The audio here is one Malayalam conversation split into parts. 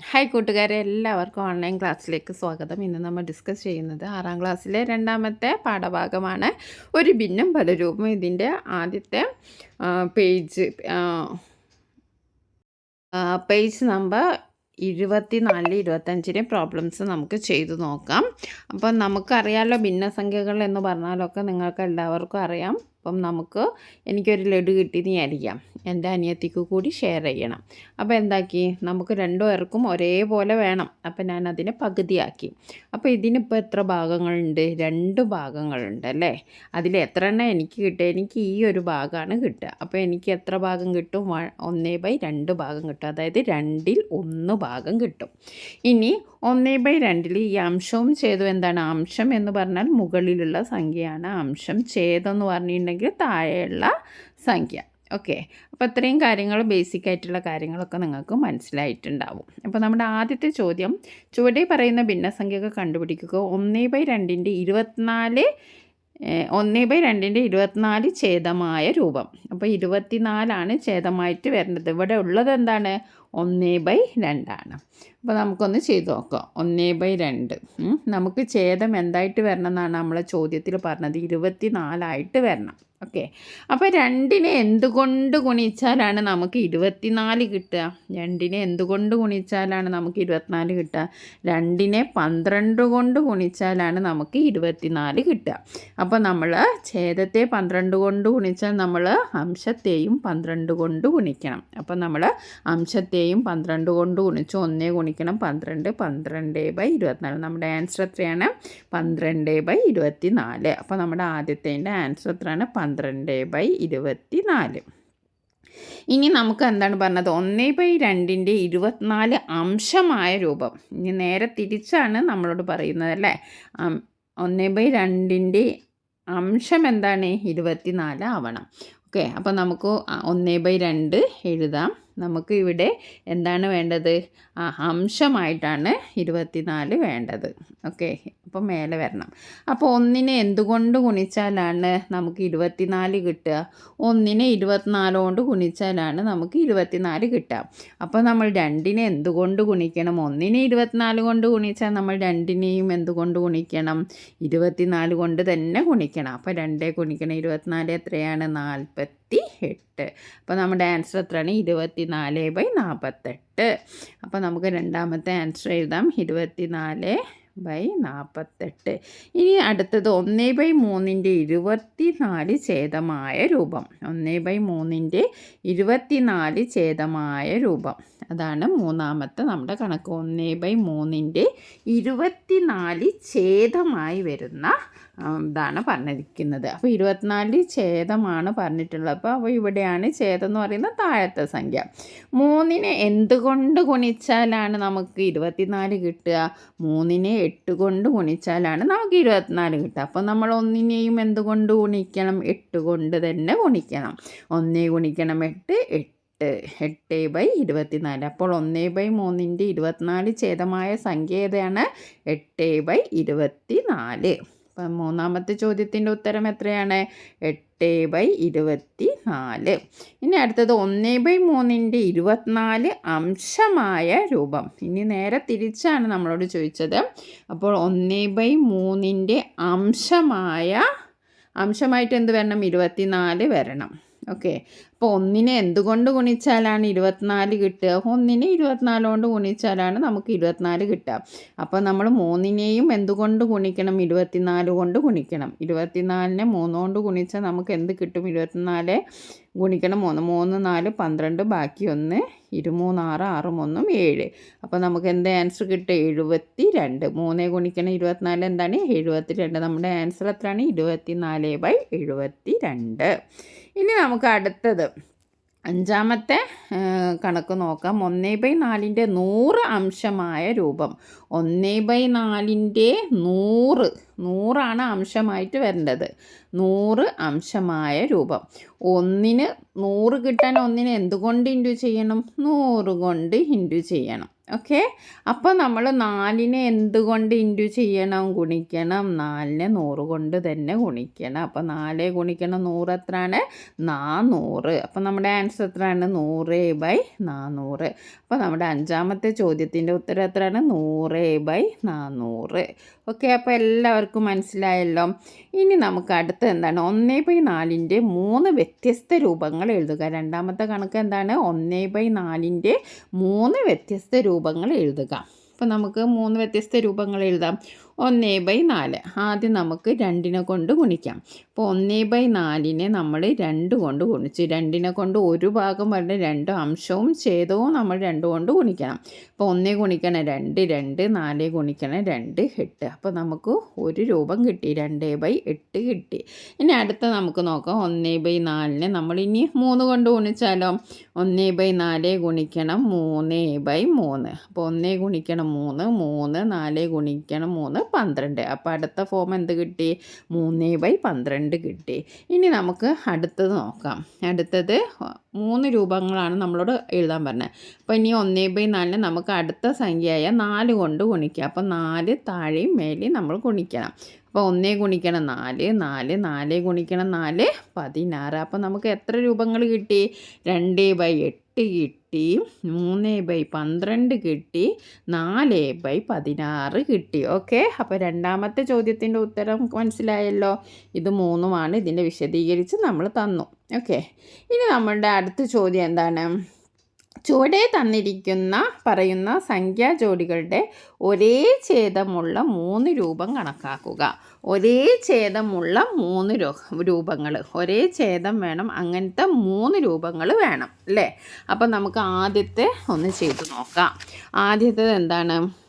ഹായ് കൂട്ടുകാരെ. എല്ലാവർക്കും ഓൺലൈൻ ക്ലാസ്സിലേക്ക് സ്വാഗതം. ഇന്ന് നമ്മൾ ഡിസ്കസ് ചെയ്യുന്നത് ആറാം ക്ലാസ്സിലെ രണ്ടാമത്തെ പാഠഭാഗമാണ് ഒരു ഭിന്നം പലരൂപം. ഇതിന്റെ ആദ്യത്തെ പേജ് പേജ് നമ്പർ ഇരുപത്തി നാലിൽ ഇരുപത്തഞ്ചിന് പ്രോബ്ലംസ് നമുക്ക് ചെയ്തു നോക്കാം. അപ്പം നമുക്കറിയാമല്ലോ ഭിന്നസംഖ്യകൾ എന്ന് പറഞ്ഞാലൊക്കെ നിങ്ങൾക്ക് എല്ലാവർക്കും അറിയാം. അപ്പം നമുക്ക് എനിക്കൊരു ലഡു കിട്ടിയെന്ന് വിചാരിക്കാം. എന്റെ അനിയത്തിക്ക് കൂടി ഷെയർ ചെയ്യണം. അപ്പോൾ എന്താക്കി? നമുക്ക് രണ്ടു പേർക്കും ഒരേപോലെ വേണം. അപ്പം ഞാൻ അതിനെ പകുതിയാക്കി. അപ്പോൾ ഇതിനിപ്പോൾ എത്ര ഭാഗങ്ങളുണ്ട്? രണ്ട് ഭാഗങ്ങളുണ്ട് അല്ലേ? അതിൽ എത്ര എണ്ണം എനിക്ക് കിട്ടുക? എനിക്ക് ഈ ഒരു ഭാഗമാണ് കിട്ടുക. അപ്പോൾ എനിക്ക് എത്ര ഭാഗം കിട്ടും? ഒന്നേ ബൈ രണ്ട് ഭാഗം കിട്ടും. അതായത് രണ്ടിൽ ഒന്ന് ഭാഗം കിട്ടും. ഇനി ഒന്നേ ബൈ രണ്ടിൽ ഈ അംശവും ചെയ്തു എന്താണ്? അംശം എന്ന് പറഞ്ഞാൽ മുകളിലുള്ള സംഖ്യയാണ്. അംശം ഛേദം എന്ന് പറഞ്ഞിട്ടുണ്ടെങ്കിൽ താഴെയുള്ള സംഖ്യ. ഓക്കെ അപ്പോൾ ഇത്രയും കാര്യങ്ങൾ ബേസിക് ആയിട്ടുള്ള കാര്യങ്ങളൊക്കെ നിങ്ങൾക്ക് മനസ്സിലായിട്ടുണ്ടാവും. അപ്പോൾ നമ്മുടെ ആദ്യത്തെ ചോദ്യം ചുവടെ പറയുന്ന ഭിന്നസംഖ്യകൾ കണ്ടുപിടിക്കുക. ഒന്നേ ബൈ രണ്ടിന്റെ ഇരുപത്തിനാല് ഒന്ന് ബൈ രണ്ടിന്റെ ഇരുപത്തിനാല് ഛേദമായ രൂപം. അപ്പോൾ ഇരുപത്തിനാലാണ് ഛേദമായിട്ട് വരുന്നത്. ഇവിടെ ഉള്ളത് എന്താണ്? ഒന്ന് ബൈ രണ്ടാണ്. അപ്പോൾ നമുക്കൊന്ന് ചെയ്ത് നോക്കാം. ഒന്നേ ബൈ രണ്ട്. നമുക്ക് ഛേദം എന്തായിട്ട് വരണം എന്നാണ് നമ്മളെ ചോദ്യത്തിൽ പറഞ്ഞത്. ഇരുപത്തി നാലായിട്ട് വരണം. ഓക്കെ. അപ്പോൾ രണ്ടിനെ എന്തുകൊണ്ട് ഗുണിച്ചാലാണ് നമുക്ക് ഇരുപത്തിനാല് കിട്ടുക? രണ്ടിനെ എന്തുകൊണ്ട് ഗുണിച്ചാലാണ് നമുക്ക് ഇരുപത്തിനാല് കിട്ടുക? രണ്ടിനെ പന്ത്രണ്ട് കൊണ്ട് ഗുണിച്ചാലാണ് നമുക്ക് ഇരുപത്തിനാല് കിട്ടുക. അപ്പോൾ നമ്മൾ ഛേദത്തെ പന്ത്രണ്ട് കൊണ്ട് ഗുണിച്ചാൽ നമ്മൾ അംശത്തെയും പന്ത്രണ്ട് കൊണ്ട് ഗുണിക്കണം. അപ്പോൾ നമ്മൾ അംശത്തെയും പന്ത്രണ്ട് കൊണ്ട് ഗുണിച്ച് ഒന്നേ ഗുണിക്കണം. പന്ത്രണ്ട് പന്ത്രണ്ട് ബൈ ഇരുപത്തിനാല്. നമ്മുടെ ആൻസർ എത്രയാണ്? പന്ത്രണ്ട് ബൈ ഇരുപത്തി നാല് അപ്പോൾ നമ്മുടെ ആദ്യത്തേന്റെ ആൻസർ എത്രയാണ്? പന്ത്രണ്ട് ബൈ ഇരുപത്തി നാല് ഇനി നമുക്ക് എന്താണ് പറഞ്ഞത്? ഒന്ന് ബൈ രണ്ടിന്റെ ഇരുപത്തിനാല് അംശമായ രൂപം. ഇനി നേരെ തിരിച്ചാണ് നമ്മളോട് പറയുന്നത് അല്ലേ? ഒന്ന് ബൈ രണ്ടിന്റെ അംശം എന്താണ്? ഇരുപത്തിനാല് ആവണം. ഓക്കെ അപ്പോൾ നമുക്ക് ഒന്ന് ബൈ രണ്ട് എഴുതാം. നമുക്ക് ഇവിടെ എന്താണ് വേണ്ടത്? അംശമായിട്ടാണ് ഇരുപത്തിനാല് വേണ്ടത്. ഓക്കെ അപ്പോൾ മേലെ വരണം. അപ്പോൾ ഒന്നിനെ എന്തുകൊണ്ട് ഗുണിച്ചാലാണ് നമുക്ക് ഇരുപത്തിനാല് കിട്ടുക? ഒന്നിനെ ഇരുപത്തിനാല് കൊണ്ട് ഗുണിച്ചാലാണ് നമുക്ക് ഇരുപത്തിനാല് കിട്ടുക. അപ്പോൾ നമ്മൾ രണ്ടിനെ എന്തുകൊണ്ട് ഗുണിക്കണം? ഒന്നിനെ ഇരുപത്തിനാല് കൊണ്ട് ഗുണിച്ചാൽ നമ്മൾ രണ്ടിനെയും എന്തുകൊണ്ട് ഗുണിക്കണം? ഇരുപത്തിനാല് കൊണ്ട് തന്നെ ഗുണിക്കണം. അപ്പോൾ രണ്ടേ ഗുണിക്കണം ഇരുപത്തിനാല് എത്രയാണ്? നാൽപ്പത്തി എട്ട് അപ്പോൾ നമ്മുടെ ആൻസർ എത്രയാണ്? ഇരുപത്തി നാല് ബൈ നാൽപ്പത്തെട്ട്. അപ്പോൾ നമുക്ക് രണ്ടാമത്തെ ആൻസർ എഴുതാം. ഇരുപത്തി നാല് ബൈ നാൽപ്പത്തെട്ട് ഇനി അടുത്തത് ഒന്നേ ബൈ മൂന്നിന്റെ ഇരുപത്തി നാല് ഛേദമായ രൂപം. ഒന്നേ ബൈ മൂന്നിന്റെ ഇരുപത്തിനാല് ഛേദമായ രൂപം. അതാണ് മൂന്നാമത്തെ നമ്മുടെ കണക്ക്. ഒന്ന് ബൈ മൂന്നിന്റെ ഇരുപത്തിനാല് ഛേദമായി വരുന്ന ഇതാണ് പറഞ്ഞിരിക്കുന്നത്. അപ്പോൾ ഇരുപത്തിനാല് ഛേദമാണ് പറഞ്ഞിട്ടുള്ളത്. അപ്പോൾ അപ്പോൾ ഇവിടെയാണ് ഛേദം എന്ന് പറയുന്ന താഴത്തെ സംഖ്യ. മൂന്നിനെ എന്തുകൊണ്ട് ഗുണിച്ചാലാണ് നമുക്ക് ഇരുപത്തിനാല് കിട്ടുക? മൂന്നിനെ എട്ട് കൊണ്ട് ഗുണിച്ചാലാണ് നമുക്ക് ഇരുപത്തിനാല് കിട്ടുക. അപ്പോൾ നമ്മൾ ഒന്നിനെയും എന്തുകൊണ്ട് ഗുണിക്കണം? എട്ട് കൊണ്ട് തന്നെ ഗുണിക്കണം. ഒന്നേ ഗുണിക്കണം എട്ട് എട്ട് എട്ട് ബൈ ഇരുപത്തിനാല്. അപ്പോൾ ഒന്ന് ബൈ മൂന്നിന്റെ ഇരുപത്തിനാല് ഛേദമായ സംഖ്യ ഏതാണ്? എട്ട് ബൈ ഇരുപത്തി നാല് അപ്പം മൂന്നാമത്തെ ചോദ്യത്തിന്റെ ഉത്തരം എത്രയാണ്? എട്ട് ബൈ ഇരുപത്തി നാല് ഇനി അടുത്തത് ഒന്ന് ബൈ മൂന്നിന്റെ ഇരുപത്തിനാല് അംശമായ രൂപം. ഇനി നേരെ തിരിച്ചാണ് നമ്മളോട് ചോദിച്ചത്. അപ്പോൾ ഒന്ന് ബൈ മൂന്നിന്റെ അംശമായ അംശമായിട്ട് എന്ത് വരണം? ഇരുപത്തിനാല് വരണം. ഓക്കെ. അപ്പോൾ ഒന്നിനെ എന്തുകൊണ്ട് ഗുണിച്ചാലാണ് ഇരുപത്തിനാല് കിട്ടുക? ഒന്നിനെ ഇരുപത്തിനാല് കൊണ്ട് ഗുണിച്ചാലാണ് നമുക്ക് ഇരുപത്തിനാല് കിട്ടുക. അപ്പോൾ നമ്മൾ മൂന്നിനെയും എന്തുകൊണ്ട് ഗുണിക്കണം? ഇരുപത്തിനാല് കൊണ്ട് ഗുണിക്കണം. ഇരുപത്തിനാലിനെ മൂന്നുകൊണ്ട് ഗുണിച്ചാൽ നമുക്ക് എന്ത് കിട്ടും? ഇരുപത്തിനാല് ഗുണിക്കണം. മൂന്ന് മൂന്ന് നാല് പന്ത്രണ്ട് ബാക്കി ഒന്ന് ഇരുമൂന്ന് ആറ് മൂന്നും ഏഴ്. അപ്പോൾ നമുക്ക് എന്ത് ആൻസർ കിട്ടുക എഴുപത്തി രണ്ട് മൂന്നേ ഗുണിക്കണം ഇരുപത്തിനാല് എന്താണ്? എഴുപത്തി രണ്ട് നമ്മുടെ ആൻസർ എത്രയാണ്? ഇരുപത്തി നാല് ബൈ എഴുപത്തി രണ്ട് ഇനി നമുക്ക് അടുത്തത്. അഞ്ചാമത്തെ കണക്ക് നോക്കാം. ഒന്നേ ബൈ നാലിന്റെ നൂറ് അംശമായ രൂപം. ഒന്നേ ബൈ നാലിന്റെ നൂറ് നൂറാണ് അംശമായിട്ട് വരേണ്ടത്. നൂറ് അംശമായ രൂപം. ഒന്നിന് നൂറ് കിട്ടാൻ ഒന്നിന് എന്തുകൊണ്ട് ഇന്റു ചെയ്യണം? നൂറ് കൊണ്ട് ഇന്റു ചെയ്യണം. ഓക്കെ? അപ്പോൾ നമ്മൾ നാലിനെ എന്തുകൊണ്ട് ഇന്റു ചെയ്യണം? ഗുണിക്കണം. നാലിനെ നൂറ് കൊണ്ട് തന്നെ ഗുണിക്കണം. അപ്പോൾ നാല് ഗുണിക്കണം നൂറ് എത്രയാണ്? നാനൂറ് അപ്പോൾ നമ്മുടെ ആൻസർ എത്രയാണ്? നൂറ് ബൈ നാനൂറ് അപ്പോൾ നമ്മുടെ അഞ്ചാമത്തെ ചോദ്യത്തിന്റെ ഉത്തരം എത്രയാണ്? നൂറ് ബൈ നാനൂറ് ഓക്കെ അപ്പോൾ എല്ലാവർക്കും മനസ്സിലായല്ലോ. ഇനി നമുക്ക് അടുത്ത എന്താണ്? ഒന്നേ ബൈ നാലിന്റെ മൂന്ന് വ്യത്യസ്ത രൂപങ്ങൾ എഴുതുക. രണ്ടാമത്തെ കണക്ക് എന്താണ്? ഒന്നേ ബൈ നാലിന്റെ മൂന്ന് വ്യത്യസ്ത രൂപങ്ങൾ എഴുതുക. അപ്പോൾ നമുക്ക് മൂന്ന് വ്യത്യസ്ത രൂപങ്ങൾ എഴുതാം. ഒന്നേ ബൈ നാല്. ആദ്യം നമുക്ക് രണ്ടിനെ കൊണ്ട് ഗുണിക്കാം. അപ്പോൾ ഒന്നേ ബൈ നാലിനെ നമ്മൾ രണ്ട് കൊണ്ട് ഗുണിച്ച് രണ്ടിനെ കൊണ്ട് ഒരു ഭാഗം പറഞ്ഞ രണ്ട് അംശവും ഛേദവും നമ്മൾ രണ്ട് കൊണ്ട് ഗുണിക്കണം. അപ്പോൾ ഒന്നേ ഗുണിക്കണം രണ്ട് രണ്ട് നാല് ഗുണിക്കണം രണ്ട് എട്ട്. അപ്പോൾ നമുക്ക് ഒരു രൂപം കിട്ടി. രണ്ട് ബൈ എട്ട് കിട്ടി. ഇനി അടുത്ത നമുക്ക് നോക്കാം. ഒന്നേ ബൈ നാലിനെ നമ്മൾ ഇനി മൂന്ന് കൊണ്ട് ഗുണിച്ചാലോ? ഒന്നേ ബൈ നാല് ഗുണിക്കണം മൂന്ന് ബൈ മൂന്ന്. അപ്പോൾ ഒന്നേ ഗുണിക്കണം മൂന്ന് മൂന്ന് നാല് ഗുണിക്കണം മൂന്ന് പന്ത്രണ്ട്. അപ്പോൾ അടുത്ത ഫോം എന്ത് കിട്ടി? മൂന്ന് ബൈ പന്ത്രണ്ട് കിട്ടി. ഇനി നമുക്ക് അടുത്തത് നോക്കാം. അടുത്തത് മൂന്ന് രൂപങ്ങളാണ് നമ്മളോട് എഴുതാൻ പറഞ്ഞത്. അപ്പോൾ ഇനി ഒന്നേ ബൈ നാലിന് നമുക്ക് അടുത്ത സംഖ്യയായ നാല് കൊണ്ട് ഗുണിക്കുക അപ്പോൾ നാല് താഴെയും മേലെയും നമ്മൾ ഗുണിക്കണം. അപ്പോൾ ഒന്നേ ഗുണിക്കണം നാല് നാല് നാല് ഗുണിക്കണം നാല് പതിനാറ്. അപ്പോൾ നമുക്ക് എത്ര രൂപങ്ങൾ കിട്ടി? രണ്ട് ബൈ എട്ട്. കിട്ടി. മൂന്ന് ബൈ പന്ത്രണ്ട് കിട്ടി. നാല് ബൈ പതിനാറ് കിട്ടി. ഓക്കെ? അപ്പോൾ രണ്ടാമത്തെ ചോദ്യത്തിന്റെ ഉത്തരം മനസ്സിലായല്ലോ? ഇത് മൂന്നുമാണ്. ഇതിന്റെ വിശദീകരിച്ച് നമ്മൾ തന്നു. ഓക്കെ? ഇനി നമ്മളുടെ അടുത്ത ചോദ്യം എന്താണ്? ചുവടെ തന്നിരിക്കുന്ന പറയുന്ന സംഖ്യാ ജോഡികളുടെ ഒരേ ഛേദമുള്ള മൂന്ന് രൂപം കണക്കാക്കുക. ഒരേ ഛേദമുള്ള മൂന്ന് രൂപങ്ങൾ. ഒരേ ഛേദം വേണം അങ്ങനത്തെ മൂന്ന് രൂപങ്ങൾ വേണം അല്ലേ? അപ്പം നമുക്ക് ആദ്യത്തെ ഒന്ന് ചെയ്തു നോക്കാം. ആദ്യത്തേത് എന്താണ്?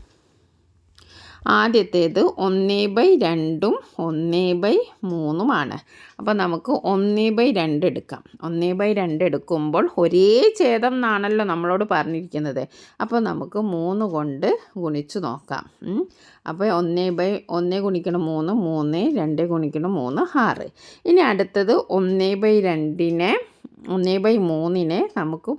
ആദ്യത്തേത് ഒന്നേ ബൈ രണ്ടും ഒന്നേ ബൈ മൂന്നുമാണ് അപ്പോൾ നമുക്ക് ഒന്നേ ബൈ രണ്ട് എടുക്കാം. ഒന്നേ ബൈ രണ്ട് എടുക്കുമ്പോൾ ഒരേ ഛേദം എന്നാണല്ലോ നമ്മളോട് പറഞ്ഞിരിക്കുന്നത്. അപ്പോൾ നമുക്ക് മൂന്ന് കൊണ്ട് ഗുണിച്ച് നോക്കാം. അപ്പോൾ ഒന്നേ ബൈ ഒന്നേ ഗുണിക്കണം മൂന്ന് മൂന്ന് രണ്ട് ഗുണിക്കണം മൂന്ന് ആറ്. ഇനി അടുത്തത് ഒന്നേ ബൈ രണ്ടിനെ ഒന്നേ ബൈ മൂന്നിനെ നമുക്ക്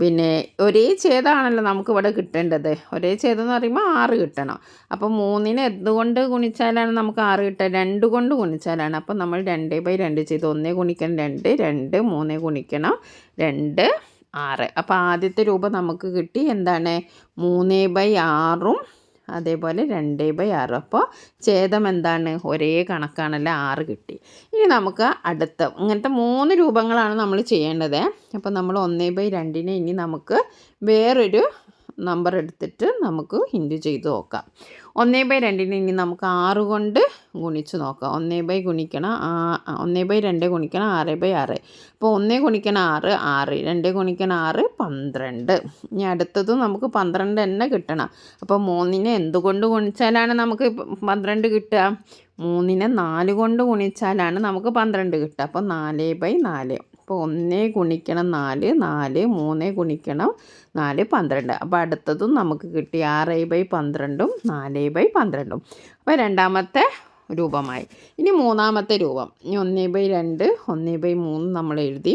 പിന്നെ ഒരേ ഛേദമാണല്ലോ നമുക്ക് ഇവിടെ കിട്ടേണ്ടത്. ഒരേ ഛേദം എന്ന് പറയുമ്പോൾ ആറ് കിട്ടണം. അപ്പോൾ മൂന്നിന് എന്തുകൊണ്ട് ഗുണിച്ചാലാണ് നമുക്ക് ആറ് കിട്ടുക? രണ്ട് കൊണ്ട് ഗുണിച്ചാലാണ്. അപ്പോൾ നമ്മൾ രണ്ട് ബൈ രണ്ട് ചെയ്ത് ഒന്നേ ഗുണിക്കണം രണ്ട് രണ്ട് മൂന്നേ ഗുണിക്കണം രണ്ട് ആറ്. അപ്പോൾ ആദ്യത്തെ രൂപം നമുക്ക് കിട്ടി എന്താണ്? മൂന്ന് ബൈ ആറും അതേപോലെ രണ്ട് ബൈ ആറ്. അപ്പോൾ ഛേദം എന്താണ്? ഒരേ കണക്കാണല്ലോ ആറ് കിട്ടി. ഇനി നമുക്ക് അടുത്ത ഇങ്ങനത്തെ മൂന്ന് രൂപങ്ങളാണ് നമ്മൾ ചെയ്യേണ്ടത്. അപ്പോൾ നമ്മൾ ഒന്ന് ബൈ രണ്ടിനെ ഇനി നമുക്ക് വേറൊരു നമ്പർ എടുത്തിട്ട് നമുക്ക് ഹിൻഡ് ചെയ്ത് നോക്കാം. ഒന്നേ ബൈ രണ്ടിന് ഇനി നമുക്ക് ആറ് കൊണ്ട് ഗുണിച്ച് നോക്കാം. ഒന്നേ ബൈ ഗുണിക്കണം ഒന്നേ ബൈ രണ്ട് ഗുണിക്കണം ആറ് ബൈ ആറ്. അപ്പോൾ ഒന്നേ ഗുണിക്കണം ആറ് ആറ്. രണ്ട് ഗുണിക്കണം ആറ് പന്ത്രണ്ട്. ഇനി അടുത്തത് നമുക്ക് പന്ത്രണ്ട് തന്നെ കിട്ടണം. അപ്പോൾ മൂന്നിനെ എന്തുകൊണ്ട് ഗുണിച്ചാലാണ് നമുക്ക് പന്ത്രണ്ട് കിട്ടുക? മൂന്നിനെ നാല് കൊണ്ട് ഗുണിച്ചാലാണ് നമുക്ക് പന്ത്രണ്ട് കിട്ടുക. അപ്പോൾ നാല് ബൈ നാല്. അപ്പോൾ ഒന്ന് ഗുണിക്കണം നാല് നാല് മൂന്ന് ഗുണിക്കണം നാല് പന്ത്രണ്ട്. അപ്പോൾ അടുത്തതും നമുക്ക് കിട്ടി ആറ് ബൈ പന്ത്രണ്ടും നാല് ബൈ പന്ത്രണ്ടും. അപ്പോൾ രണ്ടാമത്തെ രൂപമായി. ഇനി മൂന്നാമത്തെ രൂപം. ഇനി ഒന്ന് ബൈ രണ്ട് ഒന്ന് ബൈ മൂന്ന് നമ്മൾ എഴുതി.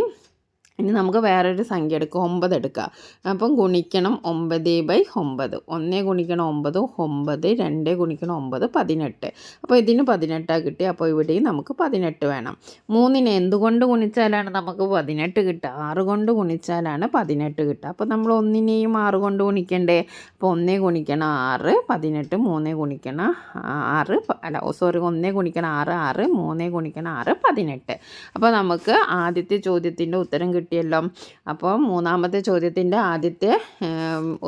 ഇനി നമുക്ക് വേറൊരു സംഖ്യ എടുക്കുക ഒമ്പത് എടുക്കുക അപ്പം ഗുണിക്കണം ഒമ്പത് ബൈ ഒമ്പത്. ഒന്നേ ഗുണിക്കണം ഒമ്പത് ഒമ്പത് രണ്ട് ഗുണിക്കണം ഒമ്പത് പതിനെട്ട്. അപ്പോൾ ഇതിന് പതിനെട്ടാണ് കിട്ടി. അപ്പോൾ ഇവിടെയും നമുക്ക് പതിനെട്ട് വേണം. മൂന്നിന് എന്തുകൊണ്ട് ഗുണിച്ചാലാണ് നമുക്ക് പതിനെട്ട് കിട്ടുക? ആറ് കൊണ്ട് ഗുണിച്ചാലാണ് പതിനെട്ട് കിട്ടുക. അപ്പോൾ നമ്മൾ ഒന്നിനെയും ആറ് കൊണ്ട് ഗുണിക്കണ്ടേ? അപ്പോൾ ഒന്നേ ഗുണിക്കണം ആറ് പതിനെട്ട് മൂന്നേ ഗുണിക്കണം ആറ് അല്ല സോറി ഒന്നേ ഗുണിക്കണം ആറ് ആറ് മൂന്നേ ഗുണിക്കണം ആറ് പതിനെട്ട്. അപ്പോൾ നമുക്ക് ആദ്യത്തെ ചോദ്യത്തിന്റെ ഉത്തരം കിട്ടിയല്ലോ. അപ്പോൾ മൂന്നാമത്തെ ചോദ്യത്തിന്റെ ആദ്യത്തെ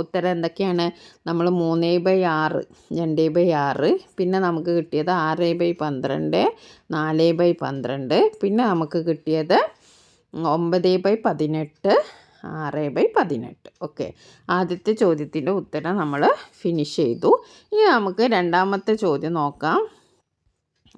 ഉത്തരം എന്തൊക്കെയാണ്? നമ്മൾ മൂന്ന് ബൈ ആറ് രണ്ട് ബൈ ആറ് പിന്നെ നമുക്ക് കിട്ടിയത് ആറ് ബൈ പന്ത്രണ്ട് നാല് ബൈ പന്ത്രണ്ട് പിന്നെ നമുക്ക് കിട്ടിയത് ഒമ്പത് ബൈ പതിനെട്ട് ആറ് ബൈ പതിനെട്ട്. ഓക്കെ. ആദ്യത്തെ ചോദ്യത്തിന്റെ ഉത്തരം നമ്മൾ ഫിനിഷ് ചെയ്തു. ഇനി നമുക്ക് രണ്ടാമത്തെ ചോദ്യം നോക്കാം.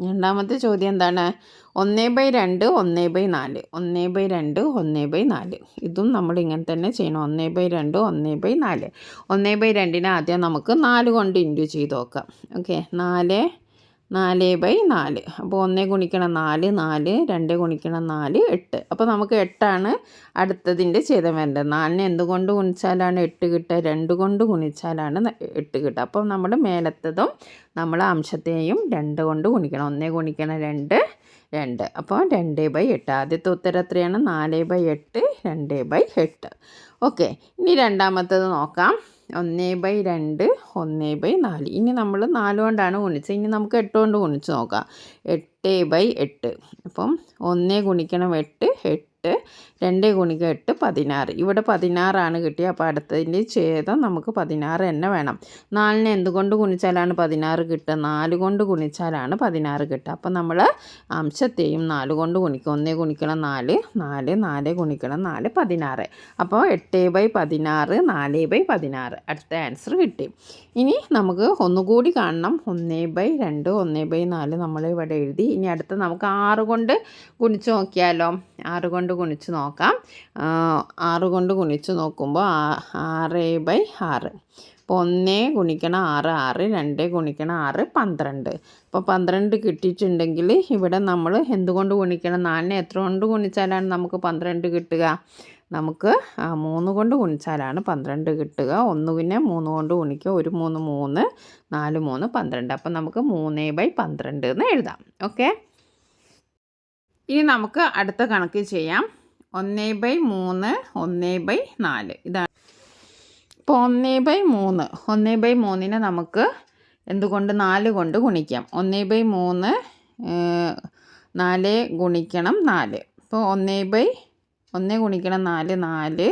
രണ്ടാമത്തെ ചോദ്യം എന്താണ്? ഒന്ന് ബൈ രണ്ട് ഒന്ന് ബൈ നാല്. ഒന്ന് ബൈ രണ്ട് ഒന്ന് ബൈ നാല്. ഇതും നമ്മൾ ഇങ്ങനെ തന്നെ ചെയ്യണം. ഒന്ന് ബൈ രണ്ട് ഒന്ന് ബൈ നാല്. ഒന്ന് ബൈ രണ്ടിനെ ആദ്യം നമുക്ക് നാല് കൊണ്ട് ഇന്റു ചെയ്ത് നോക്കാം. ഓക്കെ? നാല് നാല് ബൈ നാല്. അപ്പോൾ ഒന്നേ ഗുണിക്കണം നാല് നാല് രണ്ട് ഗുണിക്കണം നാല് എട്ട്. അപ്പോൾ നമുക്ക് എട്ടാണ് അടുത്തതിന്റെ ഛേദം വരേണ്ടത്. നാലിനെ എന്തുകൊണ്ട് ഗുണിച്ചാലാണ് എട്ട് കിട്ടുക? രണ്ട് കൊണ്ട് ഗുണിച്ചാലാണ് എട്ട് കിട്ടുക. അപ്പോൾ നമ്മൾ മേലത്തതും നമ്മൾ അംശത്തെയും രണ്ട് കൊണ്ട് ഗുണിക്കണം. ഒന്നേ ഗുണിക്കണം രണ്ട് രണ്ട്. അപ്പോൾ രണ്ട് ബൈ എട്ട്. ആദ്യത്തെ ഉത്തരം എത്രയാണ്? നാല് ബൈ എട്ട് രണ്ട് ബൈ എട്ട്. ഓക്കെ. ഇനി രണ്ടാമത്തത് നോക്കാം. ഒന്ന് ബൈ രണ്ട് ഒന്ന് ബൈ നാല്. ഇനി നമ്മൾ നാല് കൊണ്ടാണ് ഗുണിച്ചത്. ഇനി നമുക്ക് എട്ട് കൊണ്ട് ഗുണിച്ച് നോക്കാം. എട്ട് ബൈ എട്ട്. അപ്പം ഒന്ന് ഗുണിക്കണം എട്ട് എട്ട് രണ്ട് ഗുണിക എട്ട് പതിനാറ്. ഇവിടെ പതിനാറാണ് കിട്ടിയത് അപ്പോൾ അടുത്തതിന്റെ ഛേദം നമുക്ക് പതിനാറ് തന്നെ വേണം. നാലിനെ എന്തുകൊണ്ട് ഗുണിച്ചാലാണ് പതിനാറ് കിട്ടുക? നാല് കൊണ്ട് ഗുണിച്ചാലാണ് പതിനാറ് കിട്ടുക. അപ്പോൾ നമ്മൾ അംശത്തെയും നാല് കൊണ്ട് ഗുണിക്കും. ഒന്നേ ഗുണിക്കണം നാല് നാല് നാല് ഗുണിക്കണം നാല് പതിനാറ്. അപ്പോൾ എട്ട് ബൈ പതിനാറ് നാല് ബൈ പതിനാറ്. അടുത്ത ആൻസർ കിട്ടി. ഇനി നമുക്ക് ഒന്നുകൂടി കാണണം. ഒന്നേ ബൈ രണ്ട് ഒന്നേ ബൈ നാല് നമ്മൾ ഇവിടെ എഴുതി. ഇനി അടുത്ത് നമുക്ക് ആറ് കൊണ്ട് ഗുണിച്ച് നോക്കിയാലോ? ആറ് കൊണ്ട് ഗുണിച്ച് നോക്കാം. ആറ് കൊണ്ട് ഗുണിച്ച് നോക്കുമ്പോൾ ആറ് ബൈ ആറ്. അപ്പോൾ ഒന്ന് ഗുണിക്കണം ആറ് ആറ് രണ്ട് ഗുണിക്കണം ആറ് പന്ത്രണ്ട്. അപ്പോൾ പന്ത്രണ്ട് കിട്ടിയിട്ടുണ്ടെങ്കിൽ ഇവിടെ നമ്മൾ എന്തുകൊണ്ട് ഗുണിക്കണം? നാലിനെ എത്ര കൊണ്ട് ഗുണിച്ചാലാണ് നമുക്ക് പന്ത്രണ്ട് കിട്ടുക? നമുക്ക് മൂന്ന് കൊണ്ട് ഗുണിച്ചാലാണ് പന്ത്രണ്ട് കിട്ടുക. ഒന്ന് പിന്നെ മൂന്ന് കൊണ്ട് ഗുണിക്കുക. ഒരു മൂന്ന് മൂന്ന് നാല് മൂന്ന് പന്ത്രണ്ട്. അപ്പം നമുക്ക് മൂന്ന് ബൈ പന്ത്രണ്ട് എന്ന് എഴുതാം. ഓക്കെ ഇനി നമുക്ക് അടുത്ത കണക്ക് ചെയ്യാം. ഒന്ന് ബൈ മൂന്ന് ഒന്ന് ബൈ നാല്. ഇതാണ്. ഇപ്പോൾ ഒന്ന് ബൈ മൂന്ന്. ഒന്ന് ബൈ മൂന്നിനെ നമുക്ക് എന്തുകൊണ്ട് നാല് കൊണ്ട് ഗുണിക്കാം. ഒന്ന് ബൈ മൂന്ന് നാല് ഗുണിക്കണം നാല്. ഇപ്പോൾ ഒന്ന് ബൈ ഒന്ന് ഗുണിക്കണം നാല് നാല്.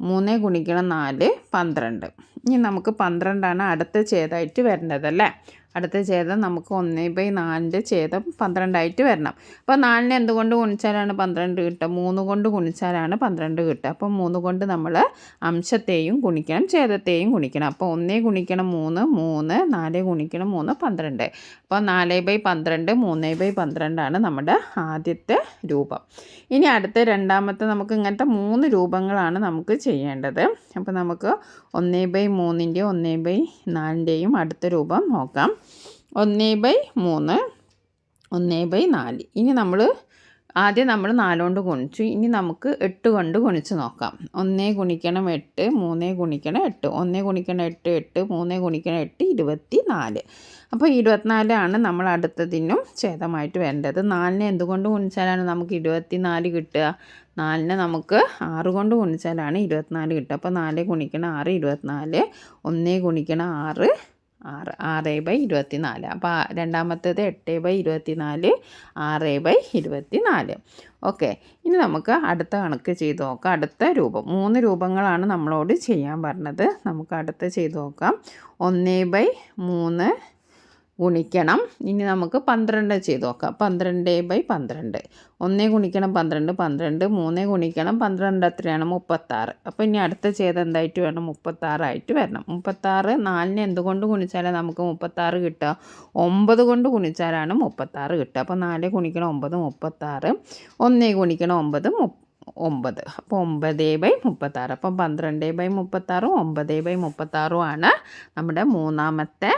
മൂന്ന് ഗുണിക്കണം നാല് പന്ത്രണ്ട്. ഇനി നമുക്ക് പന്ത്രണ്ടാണ് അടുത്ത ചേതായിട്ട് വരേണ്ടത് അല്ലേ? അടുത്ത ഛേദം നമുക്ക് ഒന്ന് ബൈ നാലിന്റെ ഛേദം പന്ത്രണ്ടായിട്ട് വരണം. അപ്പോൾ നാലിനെ എന്തുകൊണ്ട് ഗുണിച്ചാലാണ് പന്ത്രണ്ട് കിട്ടുക? മൂന്ന് കൊണ്ട് ഗുണിച്ചാലാണ് പന്ത്രണ്ട് കിട്ടുക. അപ്പോൾ മൂന്ന് കൊണ്ട് നമ്മൾ അംശത്തെയും ഗുണിക്കണം ഛേദത്തെയും ഗുണിക്കണം. അപ്പോൾ ഒന്നേ ഗുണിക്കണം മൂന്ന് മൂന്ന് നാല് ഗുണിക്കണം മൂന്ന് പന്ത്രണ്ട്. അപ്പോൾ നാല് ബൈ പന്ത്രണ്ട് മൂന്ന് ബൈ പന്ത്രണ്ടാണ് നമ്മുടെ ആദ്യത്തെ രൂപം. ഇനി അടുത്ത രണ്ടാമത്തെ നമുക്ക് ഇങ്ങനത്തെ മൂന്ന് രൂപങ്ങളാണ് നമുക്ക് ചെയ്യേണ്ടത്. അപ്പോൾ നമുക്ക് ഒന്ന് ബൈ മൂന്നിന്റെയും ഒന്ന് ബൈ നാലിന്റെയും അടുത്ത രൂപം നോക്കാം. ഒന്ന് ബൈ മൂന്ന് ഒന്ന് ബൈ നാല്. ഇനി നമ്മൾ ആദ്യം നമ്മൾ നാലുകൊണ്ട് ഗുണിച്ചു. ഇനി നമുക്ക് എട്ട് കൊണ്ട് ഗുണിച്ച് നോക്കാം. ഒന്നേ ഗുണിക്കണം എട്ട് മൂന്നേ ഗുണിക്കണം എട്ട്. ഒന്നേ ഗുണിക്കണം എട്ട് എട്ട്. മൂന്നേ ഗുണിക്കണം എട്ട് ഇരുപത്തി നാല്. അപ്പോൾ ഇരുപത്തിനാലാണ് നമ്മൾ അടുത്തതിനും ഛേദമായിട്ട് വരേണ്ടത്. നാലിനെ എന്തുകൊണ്ട് ഗുണിച്ചാലാണ് നമുക്ക് ഇരുപത്തി നാല് കിട്ടുക? നാലിനെ നമുക്ക് ആറ് കൊണ്ട് ഗുണിച്ചാലാണ് ഇരുപത്തിനാല് കിട്ടുക. അപ്പോൾ നാല് ഗുണിക്കണം ആറ് ഇരുപത്തിനാല്. ഒന്നേ ഗുണിക്കണം ആറ് ആറ് ആറ് ബൈ ഇരുപത്തി നാല് അപ്പോൾ രണ്ടാമത്തേത് എട്ട് ബൈ ഇരുപത്തി നാല് ആറ് ബൈ ഇരുപത്തി നാല് ഓക്കെ. ഇനി നമുക്ക് അടുത്ത കണക്ക് ചെയ്ത് നോക്കാം. അടുത്ത രൂപം. മൂന്ന് രൂപങ്ങളാണ് നമ്മളോട് ചെയ്യാൻ പറഞ്ഞത്. നമുക്ക് അടുത്ത ചെയ്ത് നോക്കാം. ഒന്ന് ബൈ മൂന്ന് ഗുണിക്കണം. ഇനി നമുക്ക് പന്ത്രണ്ട് ചെയ്ത് നോക്കാം. പന്ത്രണ്ട് ബൈ പന്ത്രണ്ട്. ഒന്നേ ഗുണിക്കണം പന്ത്രണ്ട് പന്ത്രണ്ട്. മൂന്നേ ഗുണിക്കണം പന്ത്രണ്ട് എത്രയാണ് മുപ്പത്താറ്. അപ്പോൾ ഇനി അടുത്ത ചെയ്ത് എന്തായിട്ട് വേണം മുപ്പത്താറായിട്ട് വരണം. മുപ്പത്താറ് നാലിനെ എന്തുകൊണ്ട് ഗുണിച്ചാലേ നമുക്ക് മുപ്പത്താറ് കിട്ടുക? ഒമ്പത് കൊണ്ട് ഗുണിച്ചാലാണ് മുപ്പത്താറ് കിട്ടുക. അപ്പോൾ നാല് ഗുണിക്കണം ഒമ്പത് മുപ്പത്താറ്. ഒന്നേ ഗുണിക്കണം ഒമ്പത് ഒമ്പത്. അപ്പോൾ ഒമ്പത് ബൈ മുപ്പത്താറ്. അപ്പം പന്ത്രണ്ട് ബൈ മുപ്പത്താറും ഒമ്പത് ബൈ മുപ്പത്താറും ആണ് നമ്മുടെ മൂന്നാമത്തെ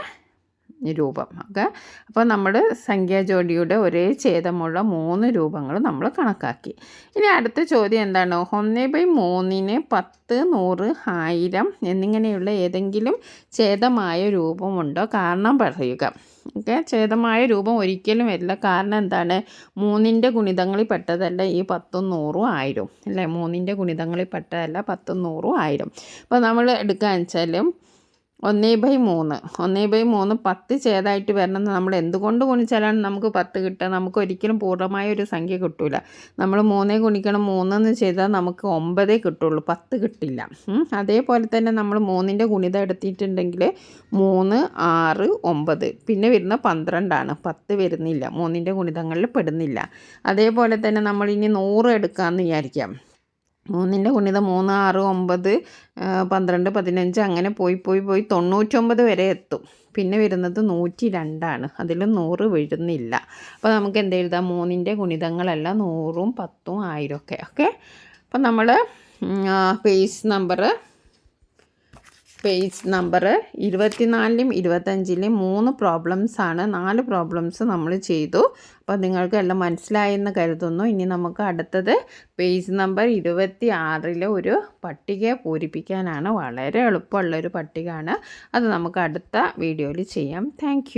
രൂപം ഓക്കെ അപ്പോൾ നമ്മൾ സംഖ്യാ ജോഡിയുടെ ഒരേ ഛേദമുള്ള മൂന്ന് രൂപങ്ങൾ നമ്മൾ കണക്കാക്കി. ഇനി അടുത്ത ചോദ്യം എന്താണ്? ഒന്ന് ബൈ മൂന്നിന് പത്ത് നൂറ് ആയിരം എന്നിങ്ങനെയുള്ള ഏതെങ്കിലും ഛേദമായ രൂപമുണ്ടോ? കാരണം പറയുക. ഓക്കെ ഛേദമായ രൂപം ഒരിക്കലും വരില്ല. കാരണം എന്താണ്? മൂന്നിന്റെ ഗുണിതങ്ങളിൽ പെട്ടതല്ല ഈ പത്തും നൂറും ആയിരം. അല്ലേ? മൂന്നിന്റെ ഗുണിതങ്ങളിൽ പെട്ടതല്ല പത്തും നൂറും ആയിരം. അപ്പോൾ നമ്മൾ എടുക്കുക വെച്ചാൽ ഒന്നേ ബൈ മൂന്ന്. ഒന്നേ ബൈ മൂന്ന് പത്ത് ചേതായിട്ട് വരണം നമ്മൾ എന്തുകൊണ്ട് ഗുണിച്ചാലാണ് നമുക്ക് പത്ത് കിട്ടുക? നമുക്ക് ഒരിക്കലും പൂർണമായ ഒരു സംഖ്യ കിട്ടൂല. നമ്മൾ മൂന്നേ ഗുണിക്കണം മൂന്നെന്ന് ചെയ്താൽ നമുക്ക് ഒമ്പതേ കിട്ടുള്ളൂ. പത്ത് കിട്ടില്ല. അതേപോലെ തന്നെ നമ്മൾ മൂന്നിന്റെ ഗുണിത എടുത്തിട്ടുണ്ടെങ്കിൽ മൂന്ന് ആറ് ഒമ്പത്. പിന്നെ വരുന്ന പന്ത്രണ്ടാണ്. പത്ത് വരുന്നില്ല. മൂന്നിന്റെ ഗുണിതങ്ങളിൽ പെടുന്നില്ല. അതേപോലെ തന്നെ നമ്മളിനി നൂറ് എടുക്കാമെന്ന് വിചാരിക്കാം. മൂന്നിന്റെ ഗുണിതം മൂന്ന് ആറ് ഒമ്പത് പന്ത്രണ്ട് പതിനഞ്ച് അങ്ങനെ പോയി പോയി പോയി തൊണ്ണൂറ്റൊമ്പത് വരെ എത്തും. പിന്നെ വരുന്നത് നൂറ്റി രണ്ടാണ്. അതിൽ നൂറ് വീഴുന്നില്ല. അപ്പോൾ നമുക്ക് എന്ത് എഴുതാം? മൂന്നിന്റെ ഗുണിതങ്ങളല്ല നൂറും പത്തും ആയിരം ഒക്കെ ഓക്കെ? അപ്പം നമ്മൾ പേസ് നമ്പർ പേജ് നമ്പർ ഇരുപത്തിനാലിലും ഇരുപത്തഞ്ചിലും മൂന്ന് പ്രോബ്ലംസ് ആണ്. നാല് പ്രോബ്ലംസ് നമ്മൾ ചെയ്തു. അപ്പോൾ നിങ്ങൾക്ക് എല്ലാം മനസ്സിലായെന്ന് കരുതുന്നു. ഇനി നമുക്ക് അടുത്തത് പേജ് നമ്പർ ഇരുപത്തി ആറിലെ ഒരു പട്ടിക പൂരിപ്പിക്കാനാണ്. വളരെ എളുപ്പമുള്ളൊരു പട്ടികയാണ് അത് നമുക്ക് അടുത്ത വീഡിയോയിൽ ചെയ്യാം. താങ്ക്